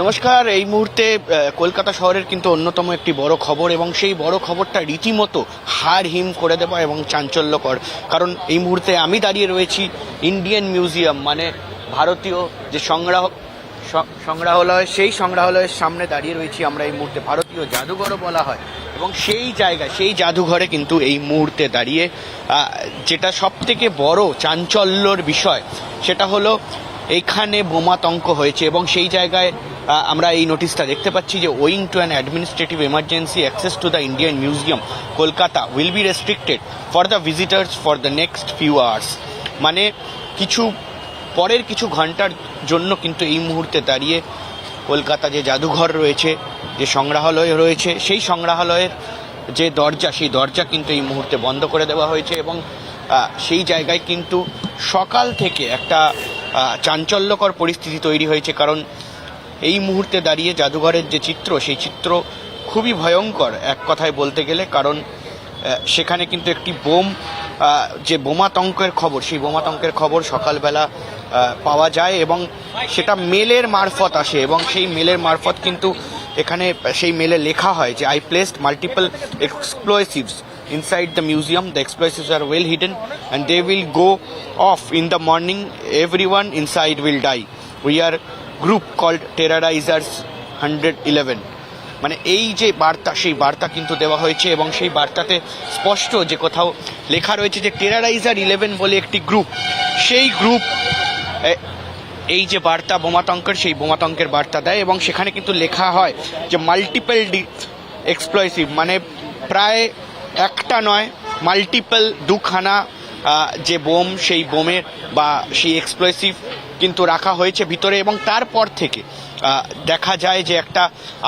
নমস্কার, এই মুহূর্তে কলকাতা শহরের কিন্তু অন্যতম একটি বড় খবর এবং সেই বড় খবরটা রীতিমতো হার হিম করে দেওয়া এবং চাঞ্চল্যকর। কারণ এই মুহূর্তে আমি দাঁড়িয়ে রয়েছি ইন্ডিয়ান মিউজিয়াম মানে ভারতীয় যে সংগ্রাহ সংগ্রহালয়, সেই সংগ্রহালয়ের সামনে দাঁড়িয়ে রয়েছি আমরা এই মুহূর্তে, ভারতীয় জাদুঘরও বলা হয়। এবং সেই জায়গায়, সেই জাদুঘরে কিন্তু এই মুহূর্তে দাঁড়িয়ে যেটা সব থেকে বড় চাঞ্চল্যর বিষয়, সেটা হলো এখানে বোমাতঙ্ক হয়েছে এবং সেই জায়গায় আমরা এই নোটিশটা দেখতে পাচ্ছি যে owing to an administrative emergency access to the Indian museum Kolkata will be restricted for the visitors for the next few hours মানে কিছু পরের কিছু ঘণ্টার জন্য কিন্তু এই মুহূর্তে দাঁড়িয়ে কলকাতা যে জাদুঘর রয়েছে, যে সংগ্রহালয় রয়েছে, সেই সংগ্রহালয়ের যে দরজা, সেই দরজা কিন্তু এই মুহূর্তে বন্ধ করে দেওয়া হয়েছে এবং সেই জায়গায় কিন্তু সকাল থেকে একটা চাঞ্চল্যকর পরিস্থিতি তৈরি হয়েছে। কারণ এই মুহূর্তে দাঁড়িয়ে জাদুঘরের যে চিত্র, সেই চিত্র খুবই ভয়ঙ্কর, এক কথায় বলতে গেলে। কারণ সেখানে কিন্তু একটি বোম যে বোমাতঙ্কের খবর, সেই বোমাতঙ্কের খবর সকালবেলা পাওয়া যায় এবং সেটা মেলের মারফত আসে এবং সেই মেলের মারফত কিন্তু এখানে, সেই মেলে লেখা হয় যে I placed multiple explosives inside the museum. The explosives are well hidden and they will go off in the morning. Inside inside die we we are group called terrorizers 111 মানে এই যে বার্তা, সেই বার্তা কিন্তু দেওয়া হয়েছে এবং সেই বার্তাতে স্পষ্ট যে কোথাও লেখা রয়েছে যে টেরারাইজার ইলেভেন বলে একটি গ্রুপ। সেই গ্রুপ এই যে বার্তা বোমাতঙ্কের, সেই বোমাতঙ্কের বার্তা দেয় এবং সেখানে কিন্তু লেখা হয় যে মাল্টিপল ডি এক্সপ্লয়সিভ মানে প্রায় একটা নয় মাল্টিপল দুখানা যে বোম, সেই বোমের বা সেই এক্সপ্লয়সিভ কিন্তু রাখা হয়েছে ভিতরে এবং তারপর থেকে দেখা যায় যে একটা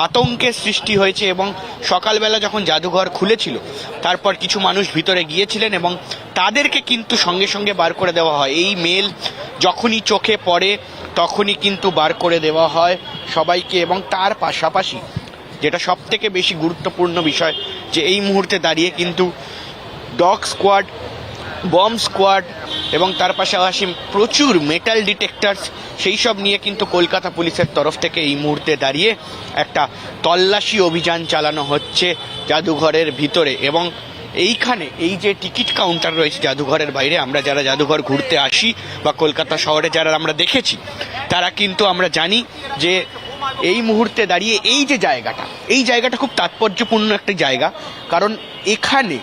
আতঙ্কের সৃষ্টি হয়েছে এবং সকালবেলা যখন জাদুঘর খুলেছিল, তারপর কিছু মানুষ ভিতরে গিয়েছিলেন এবং তাদেরকে কিন্তু সঙ্গে সঙ্গে বার করে দেওয়া হয়। এই মেল যখনই চোখে পড়ে, তখনই কিন্তু বার করে দেওয়া হয় সবাইকে এবং তার পাশাপাশি যেটা সব থেকে বেশি গুরুত্বপূর্ণ বিষয়, যে এই মুহূর্তে দাঁড়িয়ে কিন্তু ডগ স্কোয়াড বম স্কোয়াড এবং তার পাশাপাশি প্রচুর মেটাল ডিটেক্টরস সেই সব নিয়ে কিন্তু কলকাতা পুলিশের তরফ থেকে এই মুহূর্তে দাঁড়িয়ে একটা তল্লাশি অভিযান চালানো হচ্ছে জাদুঘরের ভিতরে এবং এইখানে এই যে টিকিট কাউন্টার রয়েছে জাদুঘরের বাইরে, আমরা যারা জাদুঘর ঘুরতে আসি বা কলকাতা শহরে যারা আমরা দেখেছি, তারা কিন্তু আমরা জানি যে এই মুহূর্তে দাঁড়িয়ে এই যে জায়গাটা, এই জায়গাটা খুব তাৎপর্যপূর্ণ একটি জায়গা, কারণ এখানে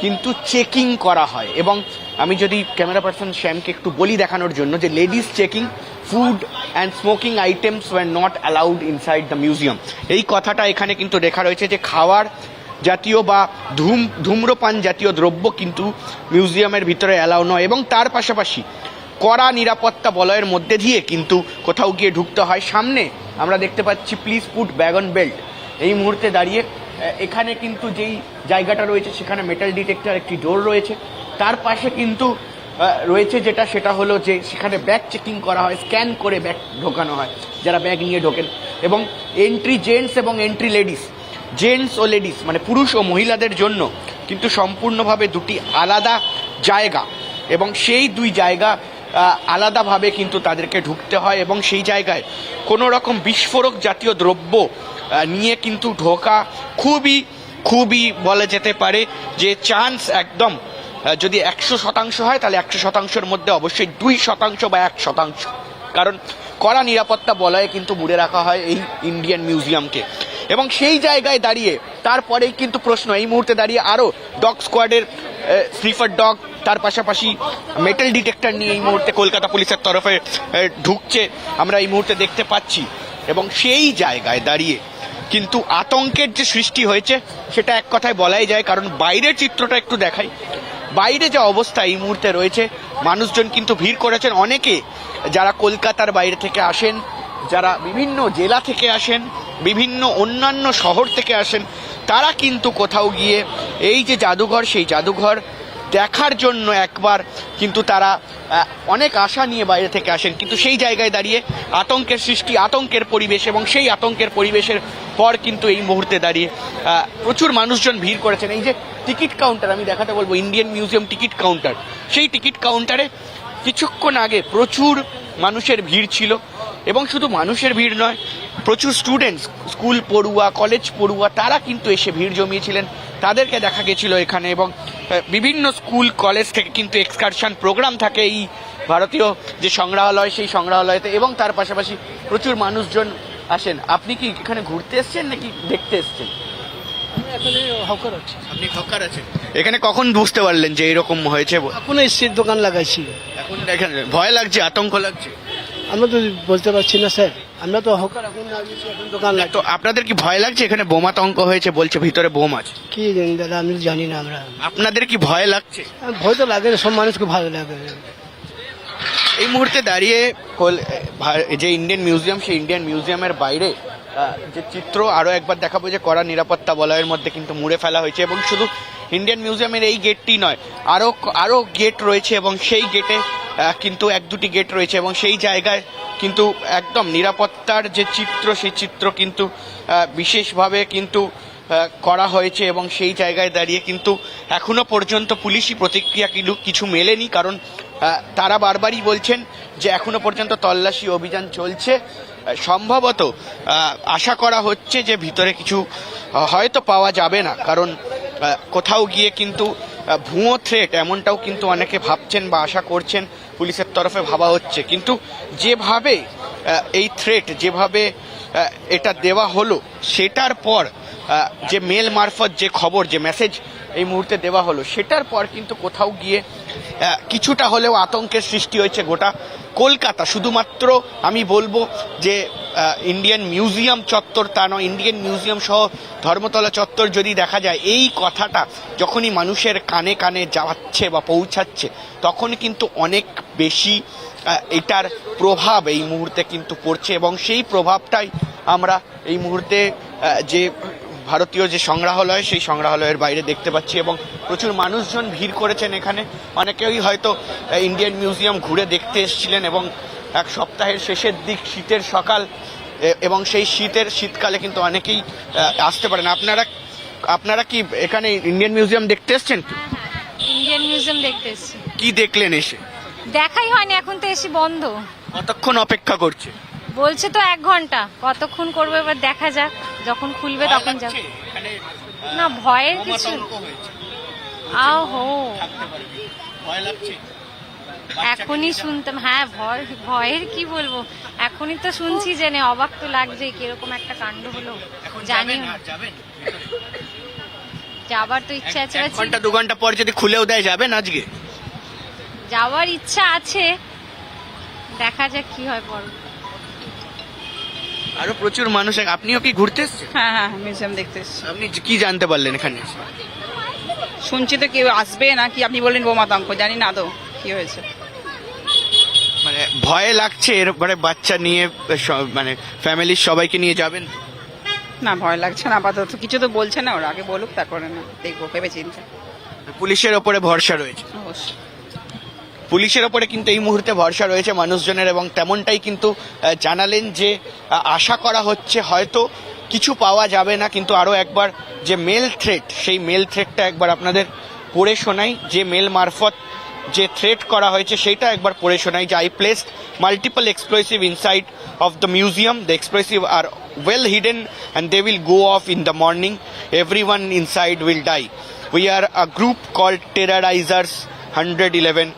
কিন্তু চেকিং করা হয়। এবং আমি যদি ক্যামেরা পার্সন শ্যামকে একটু বলি দেখানোর জন্য যে ladies checking food and smoking items were not allowed inside the museum এই কথাটা এখানে কিন্তু লেখা রয়েছে যে খাওয়ার জাতীয় বা ধূম, ধূম্রপান জাতীয় দ্রব্য কিন্তু মিউজিয়ামের ভিতরে অ্যালাউ নয়। এবং তার পাশাপাশি কড়া নিরাপত্তা বলয়ের মধ্যে দিয়ে কিন্তু কোথাও গিয়ে ঢুকতে হয়। সামনে আমরা দেখতে পাচ্ছি প্লিজ পুট ব্যাগন বেল্ট এই মুহূর্তে দাঁড়িয়ে এখানে কিন্তু যেই জায়গাটা রয়েছে, সেখানে মেটাল ডিটেক্টর একটি ডোর রয়েছে। তার পাশে কিন্তু রয়েছে যেটা, সেটা হলো যে সেখানে ব্যাগ চেকিং করা হয় স্ক্যান করে ব্যাগ ঢোকানো হয়, যারা ব্যাগ নিয়ে ঢোকেন। এবং এন্ট্রি জেন্টস এবং এন্ট্রি লেডিস জেন্টস ও লেডিস মানে পুরুষ ও মহিলাদের জন্য কিন্তু সম্পূর্ণভাবে দুটি আলাদা জায়গা। এবং সেই দুই জায়গা আলাদাভাবে কিন্তু তাদেরকে ঢুকতে হয়। এবং সেই জায়গায় কোনো রকম বিস্ফোরক জাতীয় দ্রব্য নিয়ে কিন্তু ঢোকা খুবই খুবই বলা যেতে পারে যে চান্স একদম। যদি একশো শতাংশ হয়, তাহলে একশো শতাংশের মধ্যে অবশ্যই দুই শতাংশ বা এক শতাংশ। কারণ কড়া নিরাপত্তা বলয়ে কিন্তু মুড়ে রাখা হয় এই ইন্ডিয়ান মিউজিয়ামকে এবং সেই জায়গায় দাঁড়িয়ে, তারপরেই কিন্তু প্রশ্ন, এই মুহূর্তে দাঁড়িয়ে আরও ডগ স্কোয়াডের স্লিফার ডগ তার পাশাপাশি মেটাল ডিটেক্টর নিয়ে এই মুহূর্তে কলকাতা পুলিশের তরফে ঢুকছে। আমরা এই মুহূর্তে দেখতে পাচ্ছি। এবং সেই জায়গায় দাঁড়িয়ে কিন্তু আতঙ্কের যে সৃষ্টি হয়েছে, সেটা এক কথায় বলাই যায়, কারণ বাইরের চিত্রটা একটু দেখাই। বাইরে যে অবস্থা এই মুহূর্তে রয়েছে, মানুষজন কিন্তু ভিড় করেছেন অনেকে। যারা কলকাতার বাইরে থেকে আসেন, যারা বিভিন্ন জেলা থেকে আসেন, বিভিন্ন অন্যান্য শহর থেকে আসেন, তারা কিন্তু কোথাও গিয়ে এই যে জাদুঘর, সেই জাদুঘর দেখার জন্য একবার কিন্তু তারা অনেক আশা নিয়ে বাইরে থেকে আসেন। কিন্তু সেই জায়গায় দাঁড়িয়ে আতঙ্কের সৃষ্টি, আতঙ্কের পরিবেশ এবং সেই আতঙ্কের পরিবেশের পর কিন্তু এই মুহূর্তে দাঁড়িয়ে প্রচুর মানুষজন ভিড় করেছেন। এই যে টিকিট কাউন্টার, আমি দেখাতে বলব, ইন্ডিয়ান মিউজিয়াম টিকিট কাউন্টার। সেই টিকিট কাউন্টারে কিছুক্ষণ আগে প্রচুর মানুষের ভিড় ছিল এবং শুধু মানুষের ভিড় নয়, প্রচুর স্টুডেন্টস স্কুল পড়ুয়া কলেজ পড়ুয়া, তারা কিন্তু এসে ভিড় জমিয়েছিলেন। তাদেরকে দেখা গেছিল এখানে এবং বিভিন্ন স্কুল কলেজ থেকে কিন্তু এক্সকারশন প্রোগ্রাম থাকে এই ভারতীয় যে সংগ্রহালয়, সেই সংগ্রহালয়তে এবং তার পাশাপাশি প্রচুর মানুষজন আসেন আপনি কি এখানে ঘুরতে এসেছেন নাকি দেখতে এসেছেন? এখানে হকার আছে। আপনি ঠকার আছেন? এখানে কখন বুঝতে পারলেন যে এরকম হয়েছে? এখন এসির দোকান লাগাইছি। এখন এখানে ভয় লাগছে আতঙ্ক লাগছে? আমরা তো বলতে পারছি না স্যার। আমরা তো হকার এখন এখন দোকান তো আপনাদের কি ভয় লাগছে? এখানে বোমা তঙ্ক হয়েছে বলছে ভিতরে বোম আছে। কি জানি দাদা আমি তো জানি না আমরা। আপনাদের কি ভয় লাগছে? ভয় তো লাগে না, সব মানুষকে ভালো লাগে। এই মুহূর্তে দাঁড়িয়ে যে ইন্ডিয়ান মিউজিয়াম সেই ইন্ডিয়ান মিউজিয়ামের বাইরে যে চিত্র আরও একবার দেখাবো যে কড়া নিরাপত্তা বলয়ের মধ্যে কিন্তু মুড়ে ফেলা হয়েছে এবং শুধু ইন্ডিয়ান মিউজিয়ামের এই গেটটি নয় আরও আরও গেট রয়েছে এবং সেই গেটে কিন্তু এক দুটি গেট রয়েছে এবং সেই জায়গায় কিন্তু একদম নিরাপত্তার যে চিত্র, সেই চিত্র কিন্তু বিশেষভাবে কিন্তু করা হয়েছে এবং সেই জায়গায় দাঁড়িয়ে কিন্তু এখনও পর্যন্ত পুলিশি প্রতিক্রিয়া কিন্তু কিছু মেলেনি কারণ তারা বারবারই বলছেন যে এখনও পর্যন্ত তল্লাশি অভিযান চলছে। সম্ভবত আশা করা হচ্ছে যে ভিতরে কিছু হয়তো পাওয়া যাবে না। কারণ কোথাও গিয়ে কিন্তু ভুয়ো থ্রেট এমনটাও কিন্তু অনেকে ভাবছেন বা আশা করছেন, পুলিশের তরফে ভাবা হচ্ছে। কিন্তু যেভাবে এই থ্রেট যেভাবে এটা দেওয়া হলো, সেটার পর যে মেল মারফত যে খবর, যে মেসেজ এই মুহূর্তে দেওয়া হলো, সেটার পর কিন্তু কোথাও গিয়ে কিছুটা হলেও আতঙ্কের সৃষ্টি হয়েছে গোটা কলকাতা। শুধুমাত্র আমি বলব যে ইন্ডিয়ান মিউজিয়াম চত্বর তা নয় ইন্ডিয়ান মিউজিয়াম সহ ধর্মতলা চত্বর যদি দেখা যায়, এই কথাটা যখনই মানুষের কানে কানে যাচ্ছে বা পৌঁছাচ্ছে, তখন কিন্তু অনেক বেশি এটার প্রভাব এই মুহূর্তে কিন্তু পড়ছে এবং সেই প্রভাবটাই আমরা এই মুহূর্তে যে ভারতীয় যে সংগ্রহালয় সেই সংগ্রহালয়ের বাইরে দেখতে পাচ্ছি এবং প্রচুর মানুষজন ভিড় করেছেন এখানে। অনেকেই হয়তো ইন্ডিয়ান মিউজিয়াম ঘুরে দেখতে এসেছিলেন এবং এক সপ্তাহের শেষের দিক শীতের সকাল এবং সেই শীতের শীতকালে কিন্তু অনেকেই আসতে পারেন। আপনারা আপনারা কি এখানে ইন্ডিয়ান মিউজিয়াম দেখতে এসেছেন? ইন্ডিয়ান মিউজিয়াম দেখতে এসেছি। কি দেখলেন এসে? দেখাই হয়নি এখন তো এসে বন্ধ। কতক্ষণ অপেক্ষা করছে? বলছে তো এক ঘণ্টা। কতক্ষণ করবে এবার দেখা যাক। যখন খুলবে তখন যাব না ভয়ের কিছু আহো এখনই শুনতাম হ্যাঁ ভয় ভয়ের কি বলব? এখনই তো শুনছি জেনে অবাক তো লাগছে কীরকম একটা কাণ্ড হলো। জানি যাবার তো ইচ্ছা আছে ঘণ্টা দু ঘণ্টা পর যদি খুলেও দেয় যাবেন আজকে? যাওয়ার ইচ্ছা আছে। দেখা যাক কি হয় পর আরও প্রচুর মানুষ আপনিও কি ঘুরতে এসেছেন? হ্যাঁ হ্যাঁ মিউজিয়াম দেখতে এসেছি। আপনি কি জানতে পারলেন এখানে? শুনছি তো কেউ আসবে না কি? আপনি বললেন বোমাতঙ্ক জানি না তো কি হয়েছে? মানে ভয় লাগছে এরপরে বাচ্চা নিয়ে মানে ফ্যামিলির সবাইকে নিয়ে যাবেন? না ভয় লাগছে না আপাতত। কিছু তো বলছে না ওরা আগে বলুক তারপরে না দেখব ভেবে চিন্তে পুলিশের ওপরে ভরসা রয়েছে। অবশ্যই। পুলিশের ওপরে কিন্তু এই মুহূর্তে ভরসা রয়েছে মানুষজনের এবং তেমনটাই কিন্তু জানালেন যে আশা করা হচ্ছে হয়তো কিছু পাওয়া যাবে না, কিন্তু আরও একবার যে মেল থ্রেট সেই মেল থ্রেটটা একবার আপনাদের পড়ে শোনাই। যে মেল মারফত যে থ্রেট করা হয়েছে, সেইটা একবার পড়ে শোনাই। যে I placed multiple explosive inside of the museum the explosive are well hidden and they will go off in the morning every one inside will die we are a group call terrorizers hundred eleven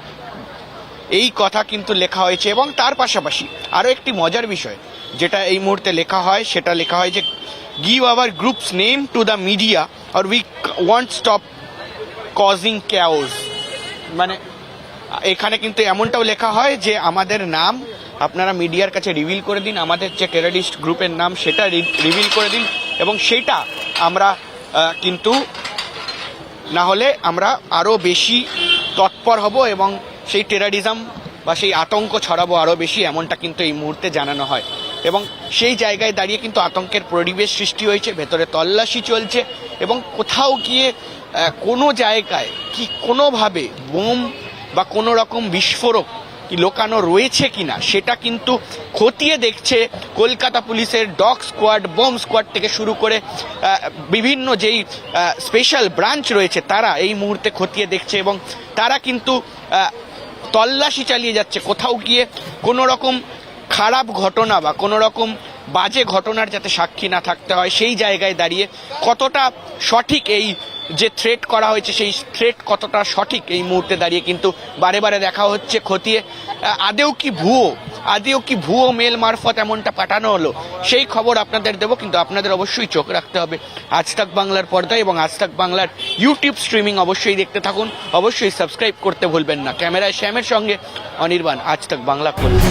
এই কথা কিন্তু লেখা হয়েছে এবং তার পাশাপাশি আরও একটি মজার বিষয়, যেটা এই মুহূর্তে লেখা হয়, সেটা লেখা হয় যে give our groups name to the media or we want stop causing chaos মানে এখানে কিন্তু এমনটাও লেখা হয় যে, আমাদের নাম আপনারা মিডিয়ার কাছে রিভিল করে দিন, আমাদের যে টেরারিস্ট গ্রুপের নাম সেটা রিভিল করে দিন এবং সেটা আমরা কিন্তু না হলে আমরা আরও বেশি তৎপর হব এবং সেই টেরারিজম বা সেই আতঙ্ক ছড়াবো আরও বেশি এমনটা কিন্তু এই মুহূর্তে জানানো হয়। এবং সেই জায়গায় দাঁড়িয়ে কিন্তু আতঙ্কের পরিবেশ সৃষ্টি হয়েছে, ভেতরে তল্লাশি চলছে এবং কোথাও গিয়ে কোনো জায়গায় কি কোনোভাবে বোম বা কোনো রকম বিস্ফোরক কি লোকানো রয়েছে কিনা সেটা কিন্তু খতিয়ে দেখছে কলকাতা পুলিশের ডগ স্কোয়াড, বোম স্কোয়াড থেকে শুরু করে বিভিন্ন যেই স্পেশাল ব্রাঞ্চ রয়েছে তারা এই মুহূর্তে খতিয়ে দেখছে এবং তারা কিন্তু তল্লাশি চালিয়ে যাচ্ছে। কোথাও গিয়ে কোনো রকম খারাপ ঘটনা বা কোনো রকম বাজে ঘটনার যাতে সাক্ষী না থাকতে হয়, সেই জায়গায় দাঁড়িয়ে কতটা সঠিক এই যে থ্রেট করা হয়েছে, সেই থ্রেট কতটা সঠিক এই মুহূর্তে দাঁড়িয়ে কিন্তু বারে বারে দেখা হচ্ছে, খতিয়ে। আদেও কি ভুয়ো? আদিও কি ভুয়ো মেল মারফত এমনটা পাঠানো হলো? সেই খবর আপনাদের দেবো, কিন্তু আপনাদের অবশ্যই চোখ রাখতে হবে। আজ তাক বাংলার পর্দায় এবং আজ তাক বাংলার ইউটিউব স্ট্রিমিং অবশ্যই দেখতে থাকুন। অবশ্যই সাবস্ক্রাইব করতে ভুলবেন না। ক্যামেরায় শ্যামের সঙ্গে অনির্বাণ আজ তাক বাংলা করুন